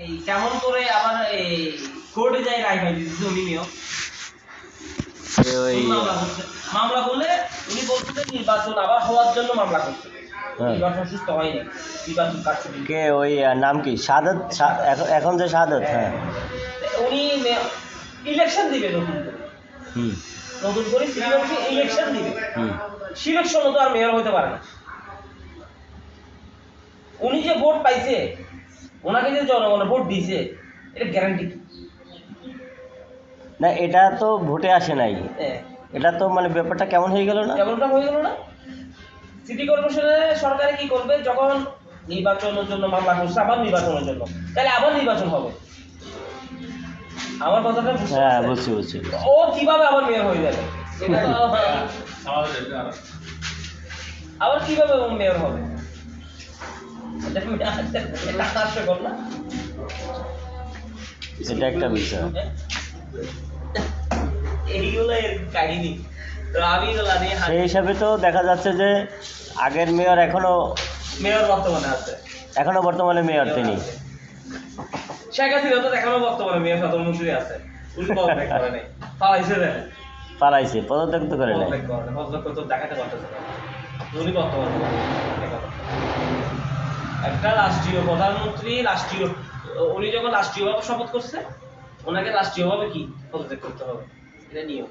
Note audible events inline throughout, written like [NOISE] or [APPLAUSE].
এই কেমন করে আবার এই কোর্টে যাই রায় পাই উনি মামলা করলে উনি বলছিলেন নির্বাচন আবার হওয়ার জন্য মামলা করছে হ্যাঁ। নির্বাচন সুস্থ হয়নি নির্বাচন কাটছে কে ওই নাম কি? সাদত? এখন- যে সাদত হ্যাঁ। উনি ইলেকশন দিবে নতুন করে। নতুন করে সিলেকশন ইলেকশন দিবে। তো আর মেয়র হতে পারে না। উনি যে ভোট পাইছে ওনাকে যে জনগণ ভোট দিয়েছে এটা গ্যারান্টি কি? না এটা তো ভোটে আসে নাই। হ্যাঁ। এটা তো মানে ব্যাপারটা কেমন হয়ে গেল না? কেমনটা হয়ে গেল না? সিটি কর্পোরেশনে সরকারে কি করবে? যখন নির্বাচনের জন্য মামলা করছে আবার নির্বাচনের জন্য। তাহলে আবার নির্বাচন হবে। আমার কথাটা হ্যাঁ? বুঝছি বুঝছি ও কীভাবে আবার মেয়র হয়ে যাবে? আবার কীভাবে মেয়র হবে? এটা একটা বিষয়। এইগুলো এর কাহিনী তো আমি। সেই হিসাবে তো দেখা যাচ্ছে যে আগের মেয়র এখনও মেয়র বর্তমানে আছে। এখনও বর্তমানে মেয়র তিনি। শেখ হাসিনা তো এখনও বর্তমানে মেয়র আছে। উনি পদত্যাগ করে নাই। পালাইছে পালাইছে পদত্যাগ তো করে নাই। পদত্যাগ তো দেখাতে পারতেছে উনি বর্তমানে একটা রাষ্ট্রীয় প্রধানমন্ত্রী রাষ্ট্রীয় উনি যখন রাষ্ট্রীয়ভাবে শপথ করছে ওনাকে রাষ্ট্রীয়ভাবে কি পদত্যাগ করতে হবে? এটা নিয়ম।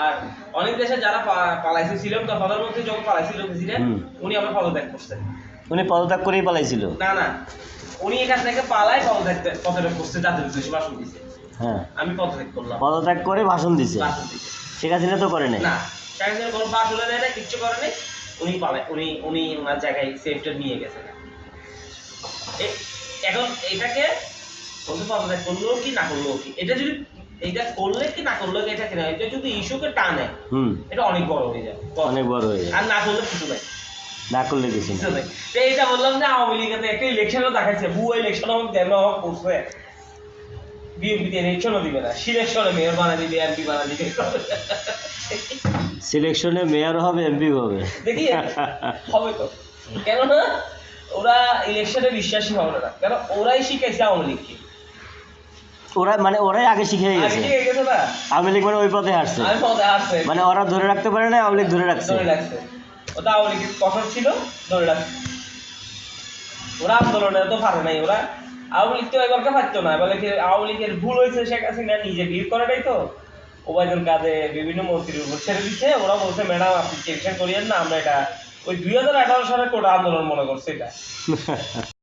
আর অনেক দেশে যারা পালাইছে ছিল তো প্রধানমন্ত্রী যখন পালাইছিল প্রেসিডেন্ট। উনি আবার পদত্যাগ করছেন উনি পদত্যাগ করেই পালাইছিল? না না। উনি এখান থেকে পালায় পদত্যাগ পদত্যাগ করছে জাতীয় উদ্দেশ্যে ভাষণ দিছে। হ্যাঁ। আমি পদত্যাগ করলাম। পদত্যাগ করে ভাষণ দিছে? ভাষণ দিছে। শেখ হাসিনা তো করে নাই? না। শেখ হাসিনা কোনো ভাষণে দেয় না কিচ্ছু করে নাই। উনি পালায় উনি উনি ওনার জায়গায় সেফটা নিয়ে গেছেন এখন এটাকে বলতে পদত্যাগ করল কি না করল কি? এটা যদি এটা করলে কি না করলে এটা কি না এটা যদি ইস্যুকে টানে এটা অনেক বড় হয়ে যাবে। অনেক বড় হয়ে যায় আর না করলে কিছু নাই। না করলে কিছু নাই। তো বললাম যে আওয়ামী লীগের একটা ইলেকশনও দেখাচ্ছে ভুয়া ইলেকশন আমাকে দেন করছে। বিএনপি ইলেকশনও দিবে না। সিলেকশনে মেয়র বানা দিবে এমপি বানা দিবে। [LAUGHS] সিলেকশনে মেয়র হবে এমপি হবে। দেখি হবে তো। কেননা ওরা ইলেকশনে বিশ্বাসী হবে না। কেন? ওরাই শিখাইছে আওয়ামী লীগকে ওরা মানে ওরাই আগে শিখে গেছে। আওয়ামী লীগ মানে ওই পথে মানে ওরা ধরে রাখতে পারে না আওয়ামী লীগ ধরে রাখছে। ওটা আওয়ামী লীগের কঠোর ছিল ধরে রাখছে। ওরা আন্দোলনে তো পারে নাই ওরা আওয়ামী লীগ তো এবারকে পারতো না। বলে কি আওয়ামী লীগের ভুল হয়েছে শেখ হাসিনা নিজে বিয়ে করাটাই তো? ওবায়দুল কাদের বিভিন্ন মন্ত্রীর উপর ছেড়ে দিচ্ছে ওরা বলছে, ম্যাডাম, আপনি টেনশন করিয়েন না, আমরা এটা ওই দুই হাজার আঠারো সালে কোটা আন্দোলন মনে করছে এটা। [LAUGHS]